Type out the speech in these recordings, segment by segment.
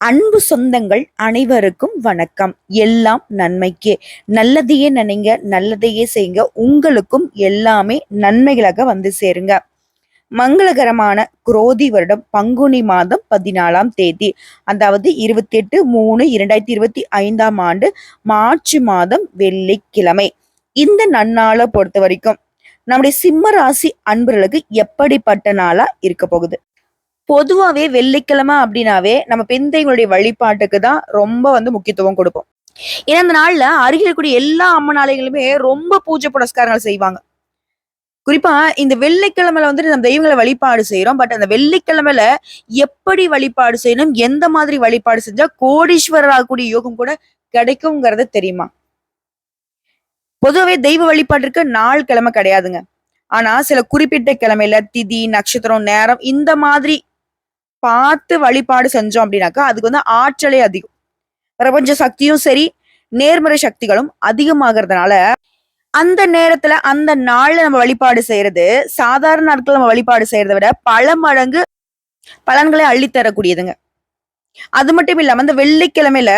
அன்பு சொந்தங்கள் அனைவருக்கும் வணக்கம். எல்லாம் நன்மைக்கே. நல்லதையே நினைங்க நல்லதையே செய்யுங்க. உங்களுக்கும் எல்லாமே நன்மைகளாக வந்து சேருங்க. மங்களகரமான குரோதி வருடம் பங்குனி மாதம் பதினாலாம் தேதி அதாவது இருபத்தி எட்டு மூணு இரண்டாயிரத்தி இருபத்தி ஐந்தாம் ஆண்டு மார்ச் மாதம் வெள்ளிக்கிழமை. இந்த நன்னாளை பொறுத்த வரைக்கும் நம்முடைய சிம்ம ராசி அன்பர்களுக்கு எப்படிப்பட்ட நாளா இருக்க போகுது? பொதுவாகவே வெள்ளிக்கிழமை அப்படின்னாவே நம்ம பெண் வழிபாட்டுக்கு தான் ரொம்ப வந்து முக்கியத்துவம் கொடுப்போம். ஏன்னா அந்த நாள்ல அருகில் இருக்கக்கூடிய எல்லா அம்மன் ஆலயங்களுமே ரொம்ப பூஜை புனஸ்காரங்கள் செய்வாங்க. குறிப்பா இந்த வெள்ளிக்கிழமையில வந்துட்டு நம்ம தெய்வங்களை வழிபாடு செய்யறோம் பட் அந்த வெள்ளிக்கிழமையில எப்படி வழிபாடு செய்யணும் எந்த மாதிரி வழிபாடு செஞ்சா கோடீஸ்வரர் ஆகக்கூடிய யோகம் கூட கிடைக்குங்கிறது தெரியுமா? பொதுவாகவே தெய்வ வழிபாட்டிற்கு நாள் கிழமை கிடையாதுங்க. ஆனா சில குறிப்பிட்ட கிழமையில திதி நட்சத்திரம் நேரம் இந்த மாதிரி பார்த்து வழிபாடு செஞ்சோம் அப்படின்னாக்கா அதுக்கு வந்து ஆற்றலே அதிகம். பிரபஞ்ச சக்தியும் சரி நேர்மறை சக்திகளும் அதிகமாகிறதுனால அந்த நேரத்துல அந்த நாள்ல நம்ம வழிபாடு செய்யறது சாதாரண நாட்கள் நம்ம வழிபாடு செய்யறதை விட பல மடங்கு பலன்களை அள்ளித்தரக்கூடியதுங்க. அது மட்டும் இல்லாம இந்த வெள்ளிக்கிழமையில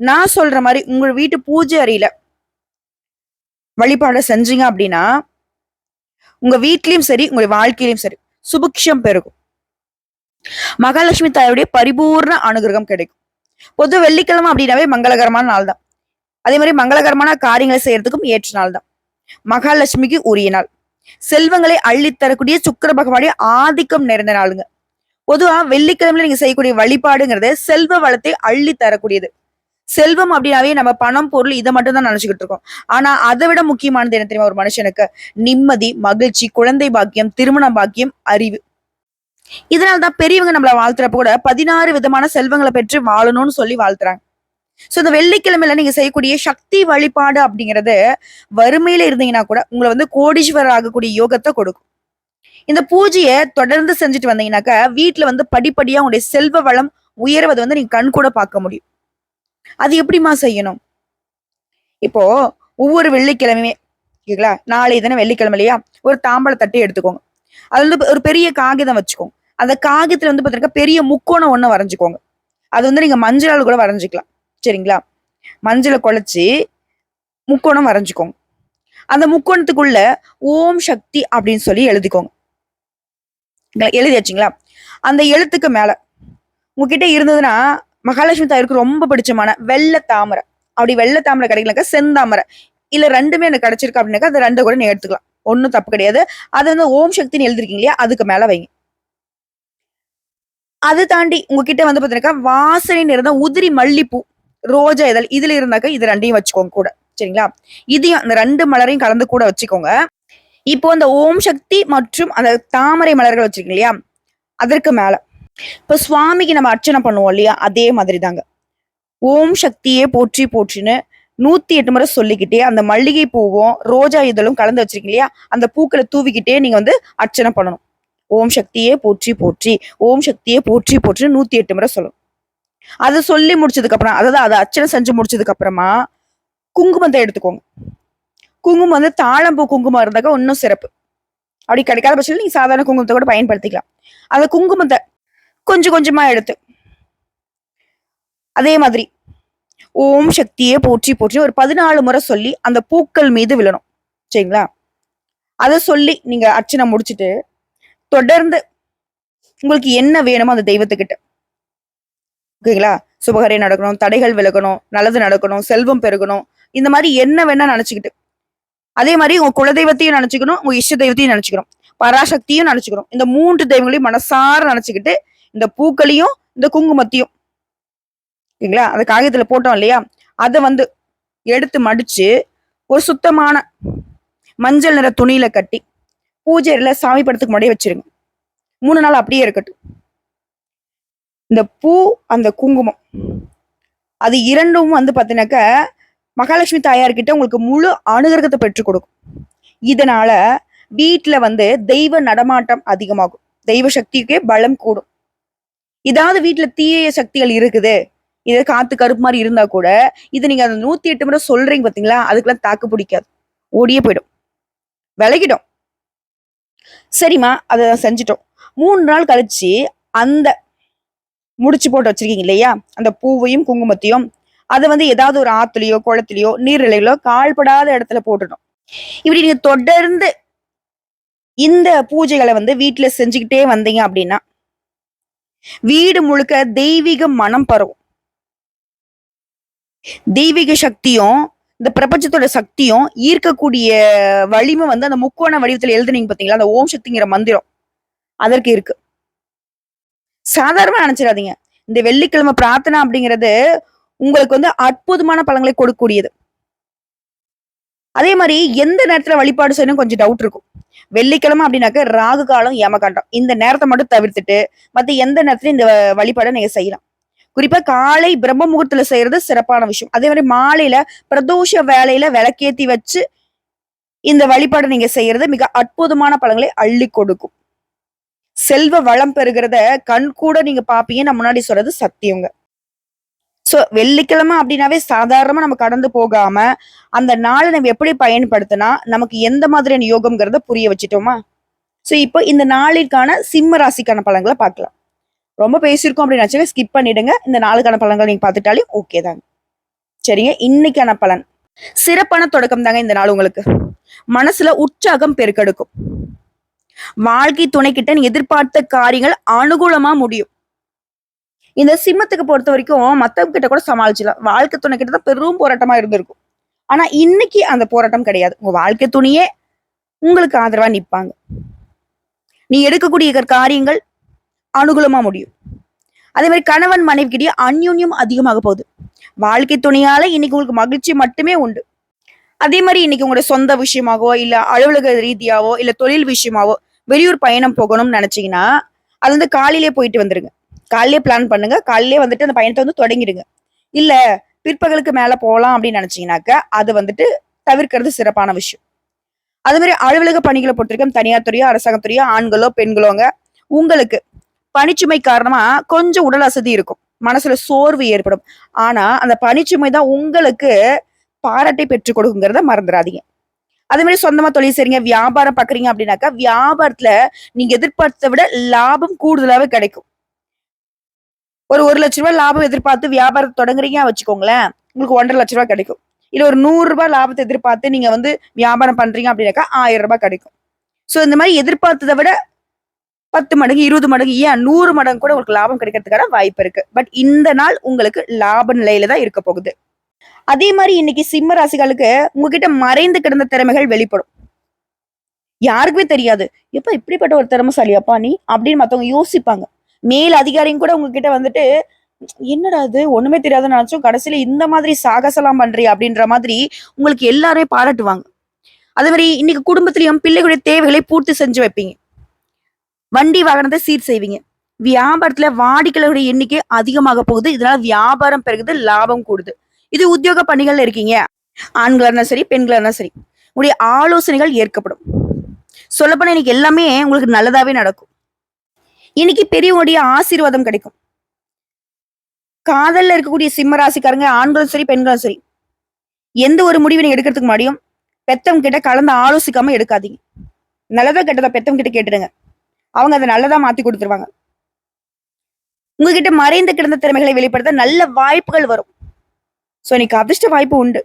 நான் சொல்ற மாதிரி உங்க வீட்டு பூஜை அறையில வழிபாடு செஞ்சீங்க அப்படின்னா உங்க வீட்லயும் சரி உங்களுடைய வாழ்க்கையிலும் சரி சுபிக்ஷம் பெருகும். மகாலட்சுமி தாயோடைய பரிபூர்ண அனுகிரகம் கிடைக்கும். பொது வெள்ளிக்கிழமை அப்படின்னாவே மங்களகரமான நாள் தான் அதே மாதிரி மங்களகரமான காரியங்களை செய்யறதுக்கும் ஏற்ற நாள் தான் மகாலட்சுமிக்கு உரிய நாள். செல்வங்களை அள்ளித்தரக்கூடிய சுக்கர பகவானுடைய ஆதிக்கம் நிறைந்த நாளுங்க. பொதுவா வெள்ளிக்கிழமையில நீங்க செய்யக்கூடிய வழிபாடுங்கிறது செல்வ வளத்தை அள்ளி தரக்கூடியது. செல்வம் அப்படின்னாவே நம்ம பணம் பொருள் இதை மட்டும் தான் நினைச்சுக்கிட்டு இருக்கோம். ஆனா அதை விட முக்கியமானது என்ன தெரியுமா ஒரு மனுஷனுக்கு? நிம்மதி மகிழ்ச்சி குழந்தை பாக்கியம் திருமண பாக்கியம் அறிவு. இதனால தான் பெரியவங்க நம்மளை வாழ்த்துறப்ப கூட பதினாறு விதமான செல்வங்களை பெற்று வாழணும்னு சொல்லி வாழ்த்துறாங்க. சோ இந்த வெள்ளிக்கிழமையில நீங்க செய்யக்கூடிய சக்தி வழிபாடு அப்படிங்கிறது வறுமையில இருந்தீங்கன்னா கூட உங்களை வந்து கோடீஸ்வரர் ஆகக்கூடிய யோகத்தை கொடுக்கும். இந்த பூஜையை தொடர்ந்து செஞ்சுட்டு வந்தீங்கன்னாக்கா வீட்டுல வந்து படிப்படியா உங்களுடைய செல்வ வளம் உயர்வதை வந்து நீங்க கண் கூட பார்க்க முடியும். அது எப்படிமா செய்யணும்? இப்போ ஒவ்வொரு வெள்ளிக்கிழமையுமே ஓகேங்களா நாளை தானே வெள்ளிக்கிழமை இல்லையா? ஒரு தாம்பழ தட்டி எடுத்துக்கோங்க. அது வந்து ஒரு பெரிய காகிதம் வச்சுக்கோங்க. அந்த காகிதத்துல வந்து பாத்தீங்கன்னா பெரிய முக்கோணம் ஒண்ணு வரைஞ்சுக்கோங்க. அது வந்து நீங்க மஞ்சளால் கூட வரைஞ்சிக்கலாம். சரிங்களா? மஞ்சளை குழச்சி முக்கோணம் வரைஞ்சிக்கோங்க. அந்த முக்கோணத்துக்குள்ள ஓம் சக்தி அப்படின்னு சொல்லி எழுதிக்கோங்க. எழுதியாச்சுங்களா? அந்த எழுத்துக்கு மேல உங்ககிட்ட இருந்ததுன்னா மகாலட்சுமி தாயிருக்கு ரொம்ப பிடிச்சமான வெள்ளை தாமரை. அப்படி வெள்ளை தாமரை கிடைக்கலக்கா செந்தாமரை. இல்ல ரெண்டுமே எனக்கு கிடைச்சிருக்கு அப்படின்னாக்கா அந்த ரெண்டை கூட நீ எடுத்துக்கலாம். ஒன்றும் தப்பு கிடையாது. அது வந்து ஓம் சக்தின்னு எழுதிருக்கீங்க இல்லையா? அதுக்கு மேல வைங்க. அது தாண்டி உங்ககிட்ட வந்து பார்த்தீங்கன்னா வாசனை நிறந்த உதிரி மல்லிப்பூ ரோஜா இதழ் இதுல இருந்தாக்க இது ரெண்டையும் வச்சுக்கோங்க கூட. சரிங்களா? இதையும் அந்த ரெண்டு மலரையும் கலந்து கூட வச்சுக்கோங்க. இப்போ அந்த ஓம் சக்தி மற்றும் அந்த தாமரை மலர்கள் வச்சிருக்கீங்க இல்லையா? அதற்கு மேல. இப்ப சுவாமிக்கு நம்ம அர்ச்சனை பண்ணுவோம் இல்லையா? அதே மாதிரி தாங்க ஓம் சக்தியே போற்றி போற்றின்னு நூத்தி எட்டு முறை சொல்லிக்கிட்டே அந்த மல்லிகை பூவும் ரோஜா இதழும் கலந்து வச்சிருக்கீங்க இல்லையா? அந்த பூக்களை தூவிக்கிட்டே நீங்க வந்து அர்ச்சனை பண்ணணும். ஓம் சக்தியே போற்றி போற்றி. ஓம் சக்தியே போற்றி போற்றி நூத்தி எட்டு முறை சொல்லணும். அது சொல்லி முடிச்சதுக்கு அப்புறம் அதாவது அதை அர்ச்சனை செஞ்சு முடிச்சதுக்கு அப்புறமா குங்குமத்தை எடுத்துக்கோங்க. குங்குமம் வந்து தாழம்பூ குங்குமம் இருந்தாக்க இன்னும் சிறப்பு. அப்படி கிடைக்காத பட்சத்தில் நீங்க சாதாரண குங்குமத்தை கூட பயன்படுத்திக்கலாம். அந்த குங்குமத்தை கொஞ்சம் கொஞ்சமா எடுத்து அதே மாதிரி ஓம் சக்தியே போற்றி போற்றி ஒரு பதினாலு முறை சொல்லி அந்த பூக்கள் மீது விழணும். சரிங்களா? அதை சொல்லி நீங்க அர்ச்சனை முடிச்சுட்டு தொடர்ந்து உங்களுக்கு என்ன வேணுமோ அந்த தெய்வத்துக்கிட்ட. ஓகேங்களா? சுபகரை நடக்கணும் தடைகள் விலகணும் நல்லது நடக்கணும் செல்வம் பெருகணும் இந்த மாதிரி என்ன வேணா நினைச்சுக்கிட்டு. அதே மாதிரி உங்க குலதெய்வத்தையும் நினைச்சுக்கணும் உங்க இஷ்ட தெய்வத்தையும் நினைச்சுக்கணும் பராசக்தியும் நினைச்சுக்கணும். இந்த மூன்று தெய்வங்களையும் மனசார நினைச்சுக்கிட்டு இந்த பூக்களையும் இந்த குங்குமத்தையும் ஓகேங்களா அந்த காகிதத்துல போட்டோம் இல்லையா? அதை வந்து எடுத்து மடிச்சு ஒரு சுத்தமான மஞ்சள் நிற துணியில கட்டி பூஜையில் சாமி படத்துக்கு முன்னாடியே வச்சிருங்க. மூணு நாள் அப்படியே இருக்கட்டும். இந்த பூ அந்த குங்குமம் அது இரண்டும் வந்து பார்த்தீங்கன்னாக்க மகாலட்சுமி தாயார்கிட்ட உங்களுக்கு முழு அனுகிரகத்தை பெற்றுக் கொடுக்கும். இதனால வீட்டுல வந்து தெய்வ நடமாட்டம் அதிகமாகும். தெய்வ சக்திக்கே பலம் கூடும். இதாவது வீட்டில் தீய சக்திகள் இருக்குது. இது காத்து கருப்பு மாதிரி இருந்தா கூட இது நீங்க அந்த நூத்தி எட்டு முறை சொல்றீங்க பாத்தீங்களா அதுக்கெல்லாம் தாக்கு பிடிக்காது. ஓடியே போயிடும். விலகிடும். சரிம்மா அதை செஞ்சிட்டோம். மூணு நாள் கழிச்சு அந்த முடிச்சு போட்டு வச்சிருக்கீங்க இல்லையா அந்த பூவையும் குங்குமத்தையும் அதை வந்து ஏதாவது ஒரு ஆத்துலயோ குளத்துலயோ நீர்நிலைகளோ கால்படாத இடத்துல போட்டுடும் இப்படி நீங்க தொடர்ந்து இந்த பூஜைகளை வந்து வீட்டுல செஞ்சுக்கிட்டே வந்தீங்க அப்படின்னா வீடு முழுக்க தெய்வீக மனம் பரவும். தெய்வீக சக்தியும் இந்த பிரபஞ்சத்தோட சக்தியும் ஈர்க்கக்கூடிய வலிமை வந்து அந்த முக்கோண வடிவத்துல எழுதுனீங்க பாத்தீங்களா? அந்த ஓம் சக்திங்கிற மந்திரம். அதற்கு இருக்கு. சாதாரணமா நினைச்சிடாதீங்க. இந்த வெள்ளிக்கிழமை பிரார்த்தனை அப்படிங்கிறது உங்களுக்கு வந்து அற்புதமான பலங்களை கொடுக்கக்கூடியது. அதே மாதிரி எந்த நேரத்துல வழிபாடு செய்யணும் கொஞ்சம் டவுட் இருக்கும். வெள்ளிக்கிழமை அப்படின்னாக்க ராகு காலம் யமகாண்டம் இந்த நேரத்தை மட்டும் தவிர்த்துட்டு மத்த எந்த நேரத்துலயும் இந்த வழிபாடை நீங்க செய்யலாம். குறிப்பா காலை பிரம்ம முகூர்த்தத்துல செய்யறது சிறப்பான விஷயம். அதே மாதிரி மாலையில பிரதோஷ வேலையில விளக்கேத்தி வச்சு இந்த வழிபாடு நீங்க செய்யறது மிக அற்புதமான பழங்களை அள்ளி கொடுக்கும். செல்வ வளம் பெறுகிறத கண் கூட நீங்க பாப்பீங்க. நான் முன்னாடி சொல்றது சத்தியங்க. சோ வெள்ளிக்கிழமை அப்படின்னாவே சாதாரணமா நம்ம கடந்து போகாம அந்த நாளை நம்ம எப்படி பயன்படுத்தினா நமக்கு எந்த மாதிரியான யோகம்ங்கிறத புரிய வச்சுட்டோமா? சோ இப்போ இந்த நாளிற்கான சிம்ம ராசிக்கான பலன்களை பார்க்கலாம். ரொம்ப பேசியிருக்கோம் அப்படின்னு நினைச்சாங்க ஸ்கிப் பண்ணிடுங்க. இந்த நாளுக்கான பலன்கள் நீங்க பார்த்துட்டாலே ஓகே தாங்க. சரிங்க இன்னைக்கான பலன். சிறப்பான தொடக்கம் தாங்க இந்த நாள் உங்களுக்கு. மனசுல உற்சாகம் பெருக்கெடுக்கும். வாழ்க்கை துணை கிட்ட நீ எதிர்பார்த்த காரியங்கள் அனுகூலமா முடியும். இந்த சிம்மத்துக்கு பொறுத்த வரைக்கும் மத்தவங்க கிட்ட கூட சமாளிச்சிடலாம். வாழ்க்கை துணை கிட்ட தான் பெரும் போராட்டமா இருந்திருக்கும். ஆனா இன்னைக்கு அந்த போராட்டம் கிடையாது. உங்க வாழ்க்கை துணையே உங்களுக்கு ஆதரவா நிப்பாங்க. நீ எடுக்கக்கூடிய காரியங்கள் அனுகூலமாக முடியும். அதே மாதிரி கணவன் மனைவிக்கிட்டே அந்யூன்யம் அதிகமாக போகுது. வாழ்க்கை துணையால இன்னைக்கு உங்களுக்கு மகிழ்ச்சி மட்டுமே உண்டு. அதே மாதிரி இன்னைக்கு உங்களோட சொந்த விஷயமாவோ இல்லை அலுவலக ரீதியாவோ இல்லை தொழில் விஷயமாவோ வெளியூர் பயணம் போகணும்னு நினச்சிங்கன்னா அது வந்து காலையிலே போயிட்டு வந்துடுங்க காலையிலே பிளான் பண்ணுங்க. காலையிலே வந்துட்டு அந்த பயணத்தை வந்து தொடங்கிடுங்க. இல்லை பிற்பகலுக்கு மேலே போகலாம் அப்படின்னு நினைச்சீங்கன்னாக்க அது வந்துட்டு தவிர்க்கிறது சிறப்பான விஷயம். அதே மாதிரி அலுவலக பணிகளை பொறுத்திருக்கும் தனியார் துறையோ அரசாங்கத்துறையோ ஆண்களோ பெண்களோங்க உங்களுக்கு பனிச்சுமை காரணமா கொஞ்சம் உடல் அசதி இருக்கும். மனசுல சோர்வு ஏற்படும். ஆனா அந்த பனிச்சுமை தான் உங்களுக்கு பாராட்டை பெற்றுக் கொடுக்குங்கிறத மறந்துடாதீங்க. அதே மாதிரி சொந்தமா தொழில் செய்றீங்க வியாபாரம் பாக்குறீங்க அப்படின்னாக்கா வியாபாரத்துல நீங்க எதிர்பார்த்ததை விட லாபம் கூடுதலாவே கிடைக்கும். ஒரு ஒரு லட்ச ரூபாய் லாபம் எதிர்பார்த்து வியாபாரத்தை தொடங்குறீங்க வச்சுக்கோங்களேன் உங்களுக்கு ஒன்றரை லட்ச ரூபாய் கிடைக்கும். இல்ல ஒரு நூறு ரூபாய் லாபத்தை எதிர்பார்த்து நீங்க வந்து வியாபாரம் பண்றீங்க அப்படின்னாக்கா ஆயிரம் ரூபாய் கிடைக்கும். சோ இந்த மாதிரி எதிர்பார்த்ததை விட பத்து மடங்கு இருபது மடங்கு ஏன் நூறு மடங்கு கூட உங்களுக்கு லாபம் கிடைக்கிறதுக்கான வாய்ப்பு இருக்கு. பட் இந்த நாள் உங்களுக்கு லாப நிலையில தான் இருக்க போகுது. அதே மாதிரி இன்னைக்கு சிம்ம ராசிகளுக்கு உங்ககிட்ட மறைந்து கிடந்த திறமைகள் வெளிப்படும். யாருக்குமே தெரியாது. எப்ப இப்படிப்பட்ட ஒரு திறமைசாலியாப்பா நீ? அப்படின்னு மத்தவங்க யோசிப்பாங்க. மேல் அதிகாரியும் கூட உங்ககிட்ட வந்துட்டு என்னடா அது ஒண்ணுமே தெரியாதுன்னு நினைச்சோம் கடைசியில இந்த மாதிரி சாகசலாம் பண்றீ அப்படின்ற மாதிரி உங்களுக்கு எல்லாருமே பாராட்டுவாங்க. அதே மாதிரி இன்னைக்கு குடும்பத்திலையும் பிள்ளைகளுடைய தேவைகளை பூர்த்தி செஞ்சு வைப்பீங்க. வண்டி வாகனத்தை சீர் செய்வீங்க. வியாபாரத்துல வாடிக்கையாளர்களுடைய எண்ணிக்கை அதிகமாக போகுது. இதனால வியாபாரம் பெருகுது லாபம் கூடுது. இது உத்தியோக பணிகள்ல இருக்கீங்க. ஆண்களா இருந்தா சரி பெண்களா இருந்தா சரி உங்களுடைய ஆலோசனைகள் ஏற்கப்படும். சொல்லப்போனா இன்னைக்கு எல்லாமே உங்களுக்கு நல்லதாவே நடக்கும். இன்னைக்கு பெரியவங்களுடைய ஆசீர்வாதம் கிடைக்கும். காதல்ல இருக்கக்கூடிய சிம்ம ராசிக்காரங்க ஆண்களும் சரி பெண்களும் சரி எந்த ஒரு முடிவை எடுக்கிறதுக்கு முன்னாடியும் பெத்தவங்க கிட்ட கலந்து ஆலோசிக்காம எடுக்காதீங்க. நல்லதா கெட்டதா பெத்தவங்க கிட்ட கேட்டுடுங்க. அவங்க அதை நல்லதா மாத்தி கொடுத்துருவாங்க. உங்ககிட்ட மறைந்து கிடந்த திறமைகளை வெளிப்படுத்த நல்ல வாய்ப்புகள் வரும். சோ இன்னைக்கு அதிர்ஷ்ட வாய்ப்பு உண்டு.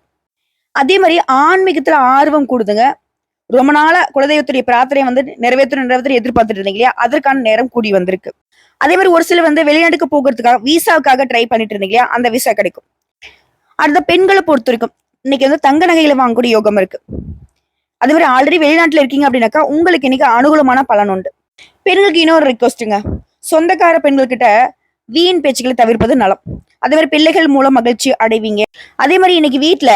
அதே மாதிரி ஆன்மீகத்துல ஆர்வம் கூடுதுங்க. ரொம்ப நாளா குலதெய்வத்துடைய பிரார்த்தனை வந்து நிறைவேற்றணும் நிறைவேற்ற எதிர்பார்த்துட்டு இருந்தீங்க இல்லையா? அதற்கான நேரம் கூடி வந்திருக்கு. அதே மாதிரி ஒரு சிலர் வந்து வெளிநாட்டுக்கு போகிறதுக்காக விசாவுக்காக ட்ரை பண்ணிட்டு இருந்தீங்க இல்லையா? அந்த விசா கிடைக்கும். அடுத்த பெண்களை பொறுத்த வரைக்கும் இன்னைக்கு வந்து தங்க நகையில வாங்கக்கூடிய யோகம் இருக்கு. அதே மாதிரி ஆல்ரெடி வெளிநாட்டுல இருக்கீங்க அப்படின்னாக்கா உங்களுக்கு இன்னைக்கு அனுகூலமான பலன் உண்டு. பெண்களுக்கு இன்னொரு ரிக்வஸ்ட்டுங்க சொந்தக்கார பெண்கள்கிட்ட வீண் பேச்சுக்களை தவிர்ப்பது நலம். அதே மாதிரி பிள்ளைகள் மூலம் மகிழ்ச்சி அடைவீங்க. அதே மாதிரி இன்னைக்கு வீட்ல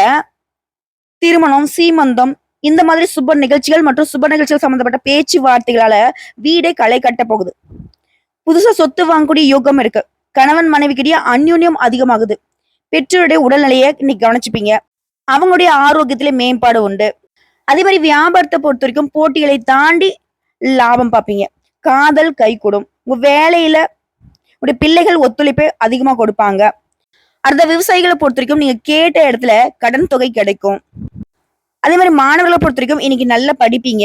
திருமணம் சீமந்தம் இந்த மாதிரி சுப நிகழ்ச்சிகள் மற்றும் சுப நிகழ்ச்சிகள் சம்பந்தப்பட்ட பேச்சுவார்த்தைகளால வீடே களை கட்ட போகுது. புதுசா சொத்து வாங்கக்கூடிய யோகம் இருக்கு. கணவன் மனைவிக்கிட்டே அந்யூன்யம் அதிகமாகுது. பெற்றோருடைய உடல்நிலையை இன்னைக்கு கவனிச்சுப்பீங்க. அவங்களுடைய ஆரோக்கியத்திலே மேம்பாடு உண்டு. அதே மாதிரி வியாபாரத்தை பொறுத்த வரைக்கும் போட்டிகளை தாண்டி லாபம் பார்ப்பீங்க. காதல் கைகூடும். உங்க வேலையில உடைய பிள்ளைகள் ஒத்துழைப்பை அதிகமா கொடுப்பாங்க. அடுத்த விவசாயிகளை பொறுத்த வரைக்கும் நீங்க கேட்ட இடத்துல கடன் தொகை கிடைக்கும். அதே மாதிரி மாணவர்களை பொறுத்த வரைக்கும் இன்னைக்கு நல்லா படிப்பீங்க.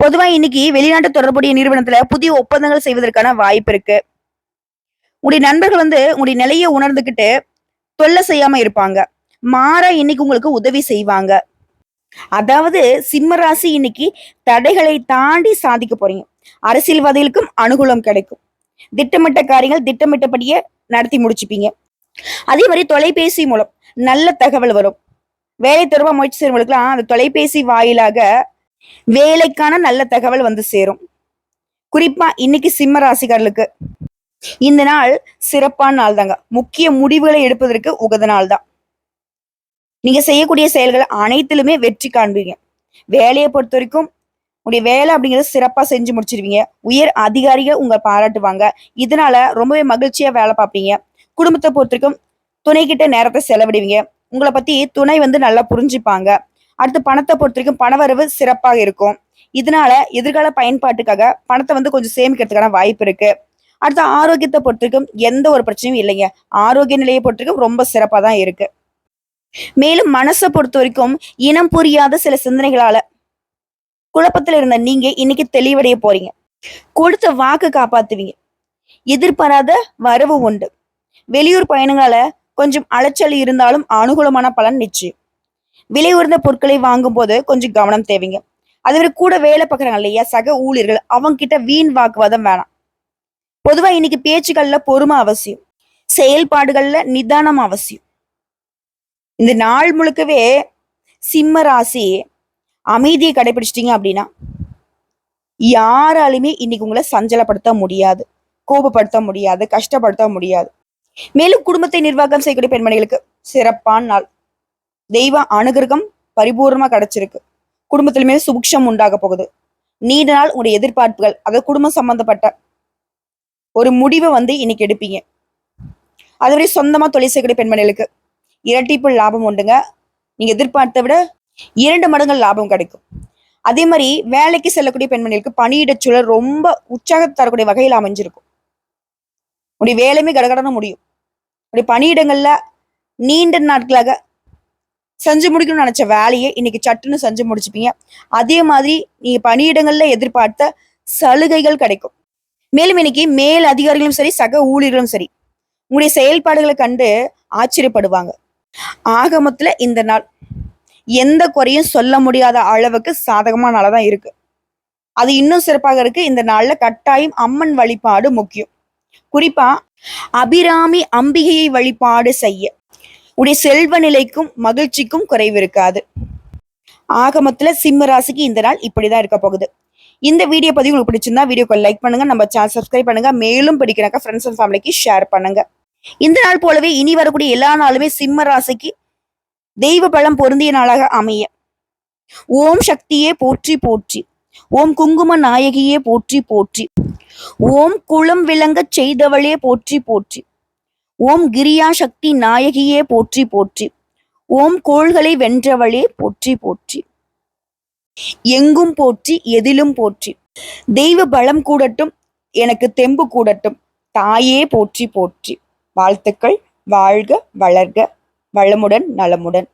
பொதுவா இன்னைக்கு வெளிநாட்டு தொடர்புடைய நிறுவனத்துல புதிய ஒப்பந்தங்கள் செய்வதற்கான வாய்ப்பு இருக்கு. உங்களுடைய நண்பர்கள் வந்து உங்களுடைய நிலையை உணர்ந்துகிட்டு தொல்லை செய்யாம இருப்பாங்க. மாற இன்னைக்கு உங்களுக்கு உதவி செய்வாங்க. அதாவது சிம்ம ராசி இன்னைக்கு தடைகளை தாண்டி சாதிக்க போறீங்க. அரசியல்வாதிகளுக்கும் அனுகூலம் கிடைக்கும். திட்டமிட்ட காரியங்கள் திட்டமிட்டபடியே நடத்தி முடிச்சுப்பீங்க. அதே மாதிரி தொலைபேசி மூலம் நல்ல தகவல் வரும். வேலை தருவ முயற்சி செய்யறவங்களுக்குலாம் அந்த தொலைபேசி வாயிலாக வேலைக்கான நல்ல தகவல் வந்து சேரும். குறிப்பா இன்னைக்கு சிம்ம ராசிக்காரர்களுக்கு. இந்த நாள் சிறப்பான நாள் தாங்க முக்கிய முடிவுகளை எடுப்பதற்கு உகந்த நாள் தான் நீங்க செய்யக்கூடிய செயல்கள் அனைத்திலுமே வெற்றி காண்பீங்க. வேலையை பொறுத்த வரைக்கும் உங்களுடைய வேலை அப்படிங்கறத சிறப்பா செஞ்சு முடிச்சிருவீங்க. உயர் அதிகாரிகள் உங்க பாராட்டுவாங்க. இதனால ரொம்பவே மகிழ்ச்சியா வேலை பார்ப்பீங்க. குடும்பத்தை பொறுத்த வரைக்கும் துணை கிட்ட நேரத்தை செலவிடுவீங்க. உங்களை பத்தி துணை வந்து நல்லா புரிஞ்சுப்பாங்க. அடுத்து பணத்தை பொறுத்த வரைக்கும் பணவரவு சிறப்பாக இருக்கும். இதனால எதிர்கால பயன்பாட்டுக்காக பணத்தை வந்து கொஞ்சம் சேமிக்கிறதுக்கான வாய்ப்பு இருக்கு. அடுத்து ஆரோக்கியத்தை பொறுத்த வரைக்கும் எந்த ஒரு பிரச்சனையும் இல்லைங்க. ஆரோக்கிய நிலையை பொறுத்த வரைக்கும் ரொம்ப சிறப்பாக தான் இருக்குது மேலும் மனசை பொறுத்த வரைக்கும் இனம் புரியாத சில சிந்தனைகளால குழப்பத்துல இருந்த நீங்க இன்னைக்கு தெளிவடைய போறீங்க. கொடுத்த வாக்கு காப்பாத்துவீங்க. எதிர்பாராத வரவு உண்டு. வெளியூர் பயணங்களால கொஞ்சம் அலைச்சல் இருந்தாலும் அனுகூலமான பலன் நிச்சயம். விலை உயர்ந்த பொருட்களை வாங்கும் போது கொஞ்சம் கவனம் தேவைங்க. அதுவே கூட வேலை பார்க்குறாங்க இல்லையா? சக ஊழியர்கள் அவங்க கிட்ட வீண் வாக்குவாதம் வேணாம். பொதுவா இன்னைக்கு பேச்சுக்கள்ல பொறுமை அவசியம். செயல்பாடுகள்ல நிதானம் அவசியம். இந்த நாள் முழுக்கவே சிம்ம ராசி அமைதியை கடைபிடிச்சிட்டிங்க அப்படின்னா யாராலுமே இன்னைக்கு உங்களை சஞ்சலப்படுத்த முடியாது கோபப்படுத்த முடியாது கஷ்டப்படுத்த முடியாது. மேலும் குடும்பத்தை நிர்வாகம் செய்யக்கூடிய பெண்மணிகளுக்கு சிறப்பான நாள். தெய்வ அனுகிரகம் பரிபூர்ணமா கிடைச்சிருக்கு. குடும்பத்திலுமே சுபிக்ஷம் உண்டாக போகுது. நீண்ட நாள் உங்களுடைய எதிர்பார்ப்புகள் அதாவது குடும்பம் சம்பந்தப்பட்ட ஒரு முடிவை வந்து இன்னைக்கு எடுப்பீங்க. அதுவரை சொந்தமா தொழில் செய்யக்கூடிய பெண்மணிகளுக்கு இரட்டிப்பு லாபம் உண்டுங்க. நீங்கள் எதிர்பார்த்த விட இரண்டு மடங்கு லாபம் கிடைக்கும். அதே மாதிரி வேலைக்கு செல்லக்கூடிய பெண்மணிகளுக்கு பணியிட சூழல் ரொம்ப உற்சாகத்தை தரக்கூடிய வகையில் அமைஞ்சிருக்கும். உடைய வேலையுமே கடகடன முடியும். உடைய பணியிடங்களில் நீண்ட நாட்களாக செஞ்சு முடிக்கணும்னு நினச்ச வேலையை இன்னைக்கு சட்டுன்னு செஞ்சு முடிச்சுப்பீங்க. அதே மாதிரி நீங்கள் பணியிடங்களில் எதிர்பார்த்த சலுகைகள் கிடைக்கும். மேலும் இன்னைக்கு மேல் அதிகாரிகளும் சரி சக ஊழியர்களும் சரி உங்களுடைய செயல்பாடுகளை கண்டு ஆச்சரியப்படுவாங்க. ஆகமத்துல இந்த நாள். எந்த குறையும் சொல்ல முடியாத அளவுக்கு சாதகமான நாளாக தான் இருக்கு. அது இன்னும் சிறப்பாக இருக்கு. இந்த நாள்ல கட்டாயம் அம்மன் வழிபாடு முக்கியம். குறிப்பா அபிராமி அம்பிகையை வழிபாடு செய்ய. உடைய செல்வ நிலைக்கும் மகிழ்ச்சிக்கும் குறைவு இருக்காது. ஆகமத்துல சிம்ம ராசிக்கு இந்த நாள் இப்படிதான் இருக்க போகுது. இந்த வீடியோ பதிவு உங்களுக்கு பிடிச்சிருந்தா வீடியோக்கு லைக் பண்ணுங்க. நம்ம சேனல் சப்ஸ்கிரைப் பண்ணுங்க. மேலும் பிடிக்கிறாங்க ஃப்ரெண்ட்ஸ் அண்ட் ஃபேமிலிக்கு ஷேர் பண்ணுங்க. இந்த நாள் போலவே இனி வரக்கூடிய எல்லா நாளுமே சிம்ம ராசிக்கு தெய்வ பலம் பொருந்திய நாளாக அமைய. ஓம் சக்தியே போற்றி போற்றி. ஓம் குங்கும நாயகியே போற்றி போற்றி. ஓம் குளம் விளங்கச் செய்தவளே போற்றி போற்றி. ஓம் கிரியா சக்தி நாயகியே போற்றி போற்றி. ஓம் கோள்களை வென்றவளே போற்றி போற்றி. எங்கும் போற்றி எதிலும் போற்றி. தெய்வ பலம் கூடட்டும் எனக்கு தெம்பு கூடட்டும். தாயே போற்றி போற்றி. வாழ்த்துக்கள். வாழ்க வளர்க. வளமுடன் நலமுடன்.